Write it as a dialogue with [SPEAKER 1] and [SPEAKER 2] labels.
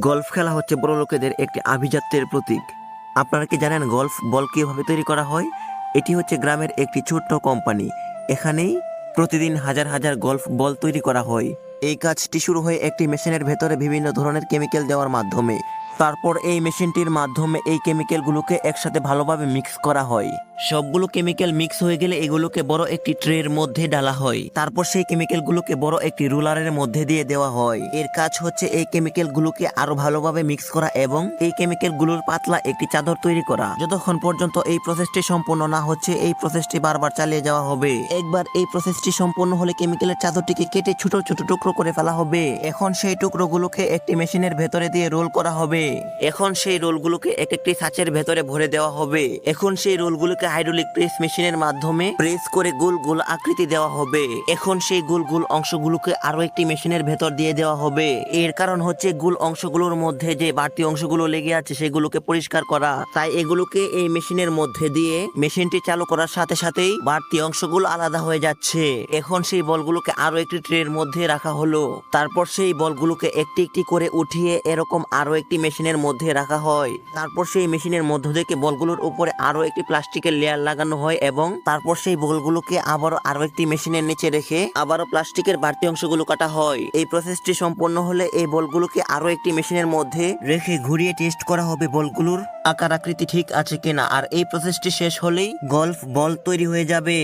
[SPEAKER 1] Golf খেলা হচ্ছে বড় লোকেদের একটি আভিজাত্যের প্রতীক। আপনারা কি জানেন গল্ফ বল কীভাবে তৈরি করা হয়? এটি হচ্ছে গ্রামের একটি ছোট্ট কোম্পানি। এখানেই প্রতিদিন হাজার হাজার গল্ফ বল তৈরি করা হয়। এই কাজটি শুরু হয় একটি মেশিনের ভেতরে বিভিন্ন ধরনের কেমিক্যাল দেওয়ার মাধ্যমে। তারপর এই মেশিনটির মাধ্যমে এই কেমিক্যালগুলোকে একসাথে ভালোভাবে মিক্স করা হয়। সবগুলো কেমিক্যাল মিক্স হয়ে গেলে এগুলোকে বড় একটি ট্রের মধ্যে ডালা হয়। তারপর সেই কেমিক্যালগুলোকে বড় একটি রুলারের মধ্যে দিয়ে দেওয়া হয়। এর কাজ হচ্ছে এই কেমিক্যালগুলোকে আরও ভালোভাবে মিক্স করা এবং এই কেমিক্যালগুলোর পাতলা একটি চাদর তৈরি করা। যতক্ষণ পর্যন্ত এই প্রসেসটি সম্পূর্ণ না হচ্ছে, এই প্রসেসটি বারবার চালিয়ে যাওয়া হবে। একবার এই প্রসেসটি সম্পূর্ণ হলে কেমিক্যালের চাদরটিকে কেটে ছোট ছোট টুকরো করে ফেলা হবে। এখন সেই টুকরোগুলোকে একটি মেশিনের ভেতরে দিয়ে রোল করা হবে। এখন সেই রোলগুলোকে এক একটি ছাঁচের ভেতরে ভরে দেওয়া হবে। এখন সেই রোলগুলোকে হাইড্রোলিক প্রেস মেশিনের মাধ্যমে প্রেস করে গোল গোল আকৃতি দেওয়া হবে। এখন সেই গোল গোল অংশগুলোকে আরও একটি মেশিনের ভেতর দিয়ে দেওয়া হবে। এর কারণ হচ্ছে গোল অংশগুলোর মধ্যে যে বাড়তি অংশগুলো লেগে আছে সেগুলোকে পরিষ্কার করা। তাই এগুলোকে এই মেশিনের মধ্যে দিয়ে মেশিনটি চালু করার সাথে সাথেই বাড়তি অংশগুলো আলাদা হয়ে যাচ্ছে। এখন সেই বলগুলোকে আরও একটি ট্রের মধ্যে রাখা হলো। তারপর সেই বলগুলোকে একটি একটি করে উঠিয়ে এরকম আরও একটি মেশিনের মধ্যে রাখা হয়। তারপর সেই মেশিনের মধ্য থেকে বলগুলোর উপরে আরও একটি প্লাস্টিকের লেয়ার লাগানো হয় এবং তারপর সেই বোলগুলোকে আবারও আরও একটি মেশিনের নিচে রেখে আবারও প্লাস্টিকের বাড়তি অংশগুলো কাটা হয়। এই প্রসেসটি সম্পন্ন হলে এই বলগুলোকে আরও একটি মেশিনের মধ্যে রেখে ঘুরিয়ে টেস্ট করা হবে বলগুলোর আকার আকৃতি ঠিক আছে কিনা। আর এই প্রসেসটি শেষ হলেই গল্ফ বল তৈরি হয়ে যাবে।